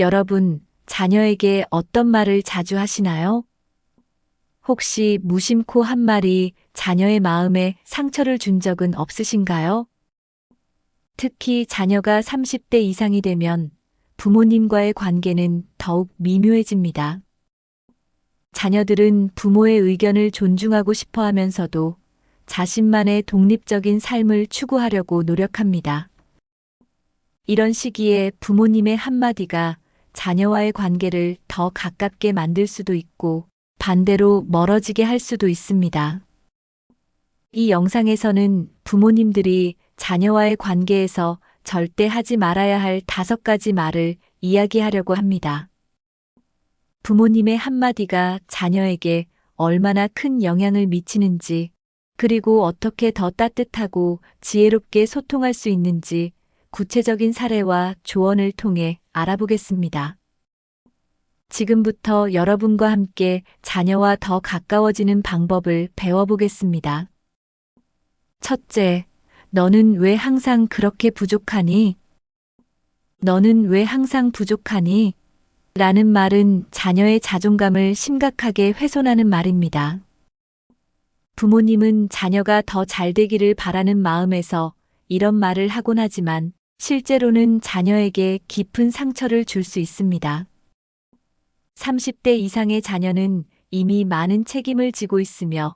여러분, 자녀에게 어떤 말을 자주 하시나요? 혹시 무심코 한 말이 자녀의 마음에 상처를 준 적은 없으신가요? 특히 자녀가 30대 이상이 되면 부모님과의 관계는 더욱 미묘해집니다. 자녀들은 부모의 의견을 존중하고 싶어 하면서도 자신만의 독립적인 삶을 추구하려고 노력합니다. 이런 시기에 부모님의 한마디가 자녀와의 관계를 더 가깝게 만들 수도 있고 반대로 멀어지게 할 수도 있습니다. 이 영상에서는 부모님들이 자녀와의 관계에서 절대 하지 말아야 할 다섯 가지 말을 이야기하려고 합니다. 부모님의 한마디가 자녀에게 얼마나 큰 영향을 미치는지, 그리고 어떻게 더 따뜻하고 지혜롭게 소통할 수 있는지 구체적인 사례와 조언을 통해 알아보겠습니다. 지금부터 여러분과 함께 자녀와 더 가까워지는 방법을 배워보겠습니다. 첫째, 너는 왜 항상 그렇게 부족하니? 너는 왜 항상 부족하니? 라는 말은 자녀의 자존감을 심각하게 훼손하는 말입니다. 부모님은 자녀가 더 잘 되기를 바라는 마음에서 이런 말을 하곤 하지만 실제로는 자녀에게 깊은 상처를 줄 수 있습니다. 30대 이상의 자녀는 이미 많은 책임을 지고 있으며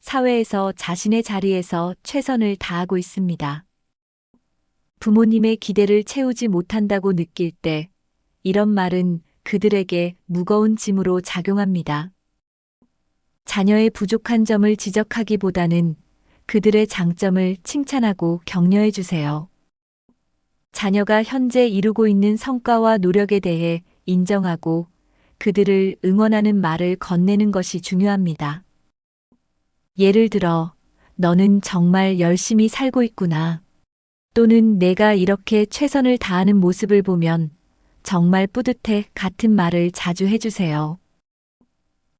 사회에서 자신의 자리에서 최선을 다하고 있습니다. 부모님의 기대를 채우지 못한다고 느낄 때 이런 말은 그들에게 무거운 짐으로 작용합니다. 자녀의 부족한 점을 지적하기보다는 그들의 장점을 칭찬하고 격려해 주세요. 자녀가 현재 이루고 있는 성과와 노력에 대해 인정하고 그들을 응원하는 말을 건네는 것이 중요합니다. 예를 들어, 너는 정말 열심히 살고 있구나. 또는 내가 이렇게 최선을 다하는 모습을 보면 정말 뿌듯해 같은 말을 자주 해주세요.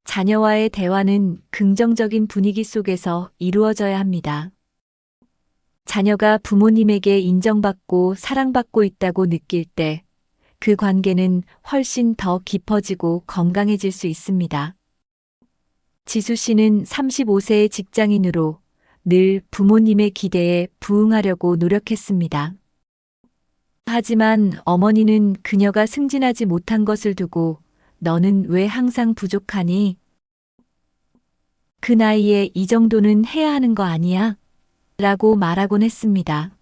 자녀와의 대화는 긍정적인 분위기 속에서 이루어져야 합니다. 자녀가 부모님에게 인정받고 사랑받고 있다고 느낄 때 그 관계는 훨씬 더 깊어지고 건강해질 수 있습니다. 지수 씨는 35세의 직장인으로 늘 부모님의 기대에 부응하려고 노력했습니다. 하지만 어머니는 그녀가 승진하지 못한 것을 두고 너는 왜 항상 부족하니? 그 나이에 이 정도는 해야 하는 거 아니야? 라고 말하곤 했습니다.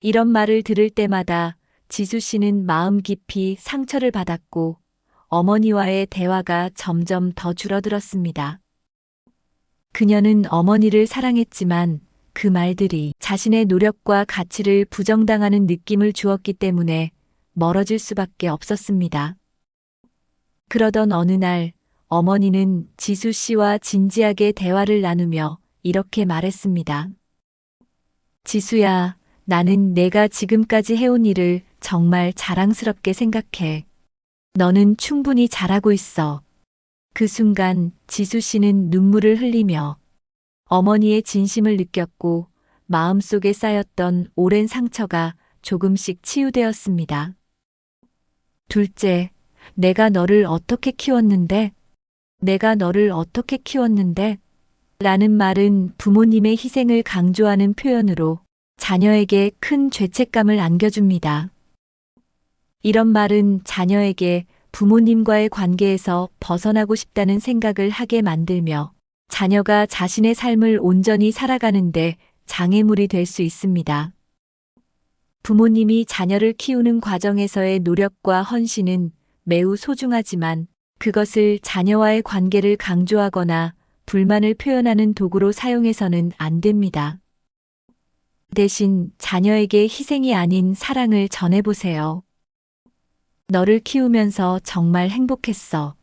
이런 말을 들을 때마다 지수 씨는 마음 깊이 상처를 받았고 어머니와의 대화가 점점 더 줄어들었습니다. 그녀는 어머니를 사랑했지만 그 말들이 자신의 노력과 가치를 부정당하는 느낌을 주었기 때문에 멀어질 수밖에 없었습니다. 그러던 어느 날 어머니는 지수 씨와 진지하게 대화를 나누며 이렇게 말했습니다. 지수야, 나는 내가 지금까지 해온 일을 정말 자랑스럽게 생각해. 너는 충분히 잘하고 있어. 그 순간 지수 씨는 눈물을 흘리며 어머니의 진심을 느꼈고 마음속에 쌓였던 오랜 상처가 조금씩 치유되었습니다. 둘째, 내가 너를 어떻게 키웠는데? 내가 너를 어떻게 키웠는데? 라는 말은 부모님의 희생을 강조하는 표현으로 자녀에게 큰 죄책감을 안겨줍니다. 이런 말은 자녀에게 부모님과의 관계에서 벗어나고 싶다는 생각을 하게 만들며 자녀가 자신의 삶을 온전히 살아가는데 장애물이 될 수 있습니다. 부모님이 자녀를 키우는 과정에서의 노력과 헌신은 매우 소중하지만 그것을 자녀와의 관계를 강조하거나 불만을 표현하는 도구로 사용해서는 안 됩니다. 대신 자녀에게 희생이 아닌 사랑을 전해보세요. 너를 키우면서 정말 행복했어.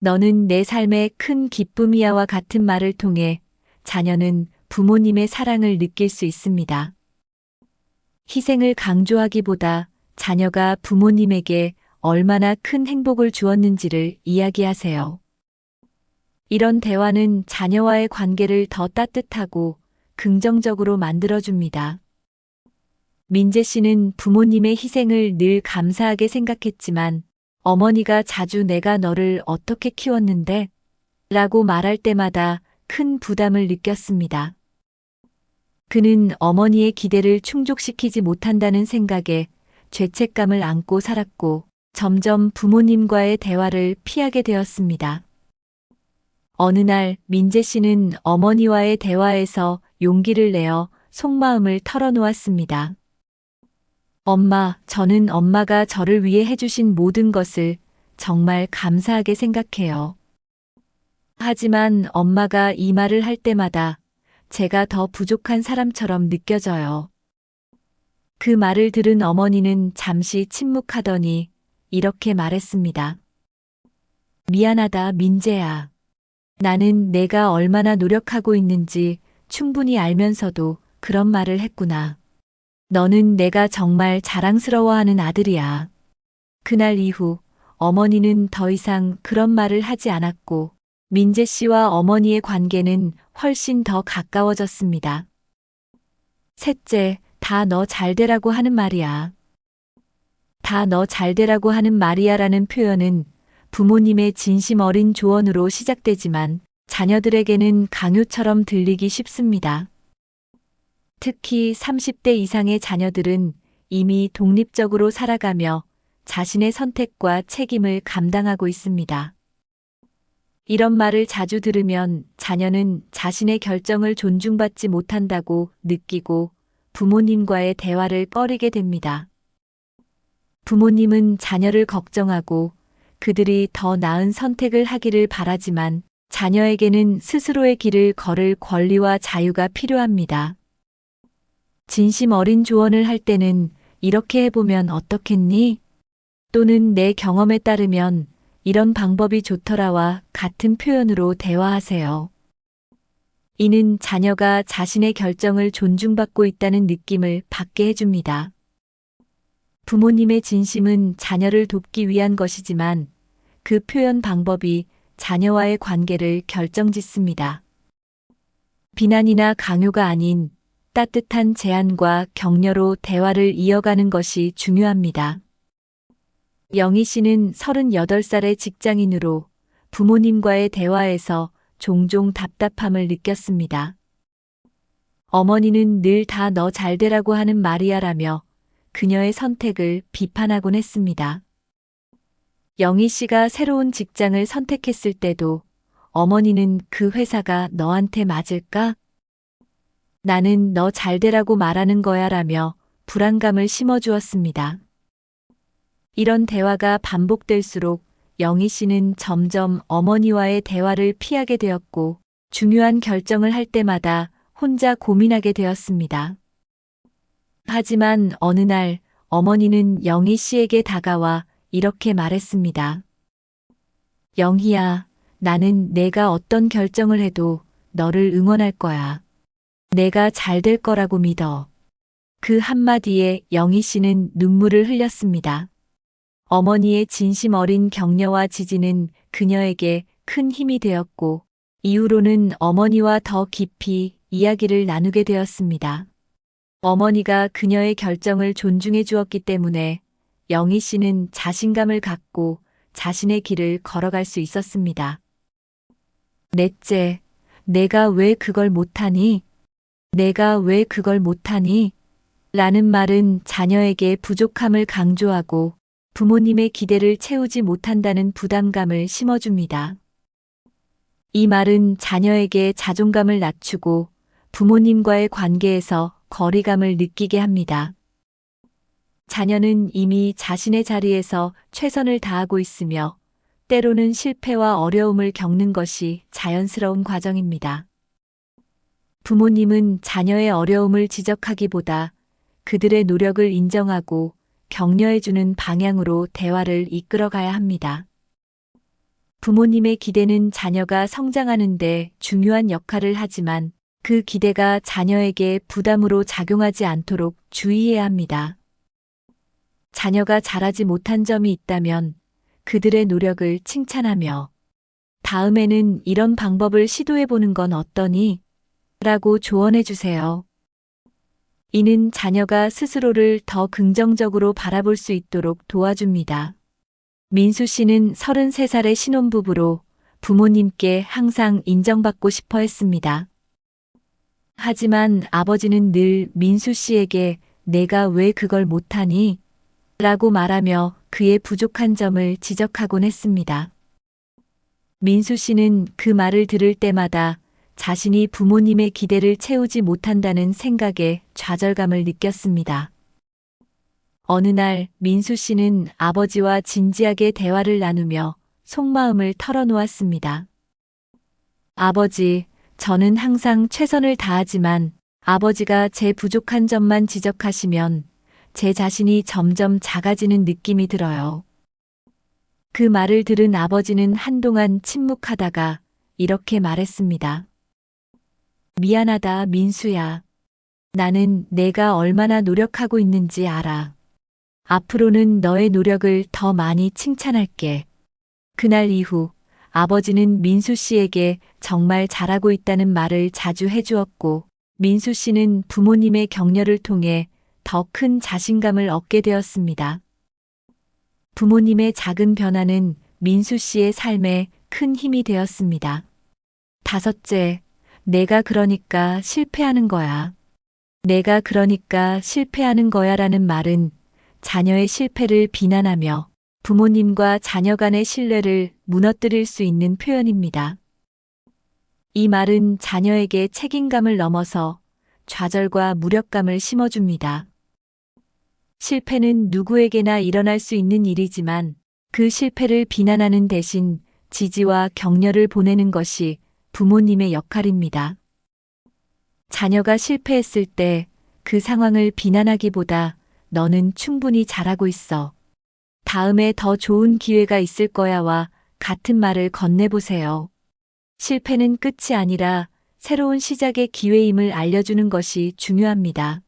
너는 내 삶의 큰 기쁨이야와 같은 말을 통해 자녀는 부모님의 사랑을 느낄 수 있습니다. 희생을 강조하기보다 자녀가 부모님에게 얼마나 큰 행복을 주었는지를 이야기하세요. 이런 대화는 자녀와의 관계를 더 따뜻하고 긍정적으로 만들어줍니다. 민재 씨는 부모님의 희생을 늘 감사하게 생각했지만 어머니가 자주 내가 너를 어떻게 키웠는데? 라고 말할 때마다 큰 부담을 느꼈습니다. 그는 어머니의 기대를 충족시키지 못한다는 생각에 죄책감을 안고 살았고 점점 부모님과의 대화를 피하게 되었습니다. 어느 날 민재 씨는 어머니와의 대화에서 용기를 내어 속마음을 털어놓았습니다. 엄마, 저는 엄마가 저를 위해 해주신 모든 것을 정말 감사하게 생각해요. 하지만 엄마가 이 말을 할 때마다 제가 더 부족한 사람처럼 느껴져요. 그 말을 들은 어머니는 잠시 침묵하더니 이렇게 말했습니다. 미안하다, 민재야. 나는 내가 얼마나 노력하고 있는지 충분히 알면서도 그런 말을 했구나. 너는 내가 정말 자랑스러워하는 아들이야. 그날 이후 어머니는 더 이상 그런 말을 하지 않았고 민재 씨와 어머니의 관계는 훨씬 더 가까워졌습니다. 셋째, 다 너 잘되라고 하는 말이야. 다 너 잘되라고 하는 말이야라는 표현은 부모님의 진심 어린 조언으로 시작되지만 자녀들에게는 강요처럼 들리기 쉽습니다. 특히 30대 이상의 자녀들은 이미 독립적으로 살아가며 자신의 선택과 책임을 감당하고 있습니다. 이런 말을 자주 들으면 자녀는 자신의 결정을 존중받지 못한다고 느끼고 부모님과의 대화를 꺼리게 됩니다. 부모님은 자녀를 걱정하고 그들이 더 나은 선택을 하기를 바라지만 자녀에게는 스스로의 길을 걸을 권리와 자유가 필요합니다. 진심 어린 조언을 할 때는 이렇게 해보면 어떻겠니? 또는 내 경험에 따르면 이런 방법이 좋더라와 같은 표현으로 대화하세요. 이는 자녀가 자신의 결정을 존중받고 있다는 느낌을 받게 해줍니다. 부모님의 진심은 자녀를 돕기 위한 것이지만 그 표현 방법이 자녀와의 관계를 결정짓습니다. 비난이나 강요가 아닌 따뜻한 제안과 격려로 대화를 이어가는 것이 중요합니다. 영희 씨는 38살의 직장인으로 부모님과의 대화에서 종종 답답함을 느꼈습니다. 어머니는 늘 다 너 잘되라고 하는 말이야라며 그녀의 선택을 비판하곤 했습니다. 영희 씨가 새로운 직장을 선택했을 때도 어머니는 그 회사가 너한테 맞을까? 나는 너 잘되라고 말하는 거야 라며 불안감을 심어주었습니다. 이런 대화가 반복될수록 영희 씨는 점점 어머니와의 대화를 피하게 되었고 중요한 결정을 할 때마다 혼자 고민하게 되었습니다. 하지만 어느 날 어머니는 영희 씨에게 다가와 이렇게 말했습니다. 영희야, 나는 내가 어떤 결정을 해도 너를 응원할 거야. 내가 잘 될 거라고 믿어. 그 한마디에 영희 씨는 눈물을 흘렸습니다. 어머니의 진심 어린 격려와 지지는 그녀에게 큰 힘이 되었고, 이후로는 어머니와 더 깊이 이야기를 나누게 되었습니다. 어머니가 그녀의 결정을 존중해 주었기 때문에 영희 씨는 자신감을 갖고 자신의 길을 걸어갈 수 있었습니다. 넷째, 내가 왜 그걸 못하니? 내가 왜 그걸 못하니? 라는 말은 자녀에게 부족함을 강조하고 부모님의 기대를 채우지 못한다는 부담감을 심어줍니다. 이 말은 자녀에게 자존감을 낮추고 부모님과의 관계에서 거리감을 느끼게 합니다. 자녀는 이미 자신의 자리에서 최선을 다하고 있으며 때로는 실패와 어려움을 겪는 것이 자연스러운 과정입니다. 부모님은 자녀의 어려움을 지적하기보다 그들의 노력을 인정하고 격려해주는 방향으로 대화를 이끌어가야 합니다. 부모님의 기대는 자녀가 성장하는데 중요한 역할을 하지만 그 기대가 자녀에게 부담으로 작용하지 않도록 주의해야 합니다. 자녀가 잘하지 못한 점이 있다면 그들의 노력을 칭찬하며 다음에는 이런 방법을 시도해 보는 건 어떠니? 라고 조언해 주세요. 이는 자녀가 스스로를 더 긍정적으로 바라볼 수 있도록 도와줍니다. 민수 씨는 33살의 신혼부부로 부모님께 항상 인정받고 싶어 했습니다. 하지만 아버지는 늘 민수 씨에게 내가 왜 그걸 못하니? 라고 말하며 그의 부족한 점을 지적하곤 했습니다. 민수 씨는 그 말을 들을 때마다 자신이 부모님의 기대를 채우지 못한다는 생각에 좌절감을 느꼈습니다. 어느 날 민수 씨는 아버지와 진지하게 대화를 나누며 속마음을 털어놓았습니다. 아버지, 저는 항상 최선을 다하지만 아버지가 제 부족한 점만 지적하시면 제 자신이 점점 작아지는 느낌이 들어요. 그 말을 들은 아버지는 한동안 침묵하다가 이렇게 말했습니다. 미안하다, 민수야. 나는 내가 얼마나 노력하고 있는지 알아. 앞으로는 너의 노력을 더 많이 칭찬할게. 그날 이후 아버지는 민수 씨에게 정말 잘하고 있다는 말을 자주 해주었고, 민수 씨는 부모님의 격려를 통해 더 큰 자신감을 얻게 되었습니다. 부모님의 작은 변화는 민수 씨의 삶에 큰 힘이 되었습니다. 다섯째, 내가 그러니까 실패하는 거야. 내가 그러니까 실패하는 거야 라는 말은 자녀의 실패를 비난하며 부모님과 자녀 간의 신뢰를 무너뜨릴 수 있는 표현입니다. 이 말은 자녀에게 책임감을 넘어서 좌절과 무력감을 심어줍니다. 실패는 누구에게나 일어날 수 있는 일이지만 그 실패를 비난하는 대신 지지와 격려를 보내는 것이 부모님의 역할입니다. 자녀가 실패했을 때 그 상황을 비난하기보다 너는 충분히 잘하고 있어. 다음에 더 좋은 기회가 있을 거야와 같은 말을 건네보세요. 실패는 끝이 아니라 새로운 시작의 기회임을 알려주는 것이 중요합니다.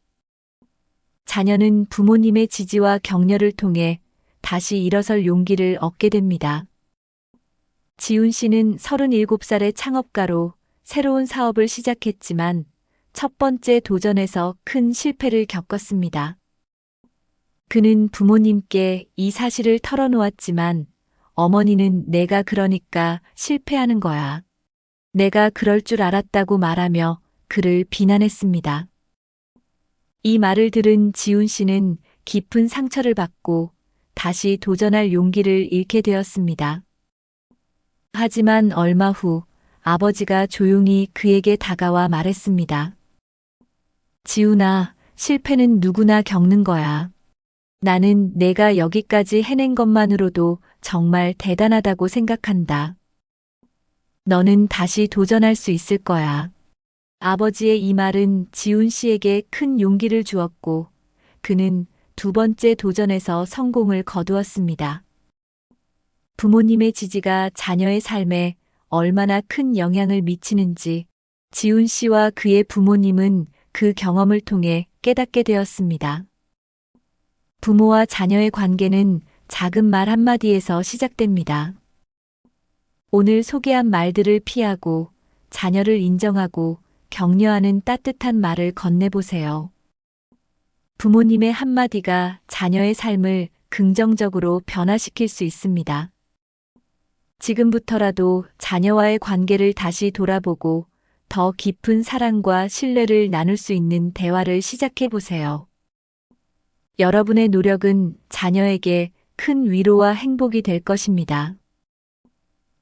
자녀는 부모님의 지지와 격려를 통해 다시 일어설 용기를 얻게 됩니다. 지훈 씨는 37살의 창업가로 새로운 사업을 시작했지만 첫 번째 도전에서 큰 실패를 겪었습니다. 그는 부모님께 이 사실을 털어놓았지만 어머니는 내가 그러니까 실패하는 거야. 내가 그럴 줄 알았다고 말하며 그를 비난했습니다. 이 말을 들은 지훈 씨는 깊은 상처를 받고 다시 도전할 용기를 잃게 되었습니다. 하지만 얼마 후 아버지가 조용히 그에게 다가와 말했습니다. 지훈아, 실패는 누구나 겪는 거야. 나는 내가 여기까지 해낸 것만으로도 정말 대단하다고 생각한다. 너는 다시 도전할 수 있을 거야. 아버지의 이 말은 지훈 씨에게 큰 용기를 주었고, 그는 두 번째 도전에서 성공을 거두었습니다. 부모님의 지지가 자녀의 삶에 얼마나 큰 영향을 미치는지 지훈 씨와 그의 부모님은 그 경험을 통해 깨닫게 되었습니다. 부모와 자녀의 관계는 작은 말 한마디에서 시작됩니다. 오늘 소개한 말들을 피하고 자녀를 인정하고 격려하는 따뜻한 말을 건네보세요. 부모님의 한마디가 자녀의 삶을 긍정적으로 변화시킬 수 있습니다. 지금부터라도 자녀와의 관계를 다시 돌아보고 더 깊은 사랑과 신뢰를 나눌 수 있는 대화를 시작해 보세요. 여러분의 노력은 자녀에게 큰 위로와 행복이 될 것입니다.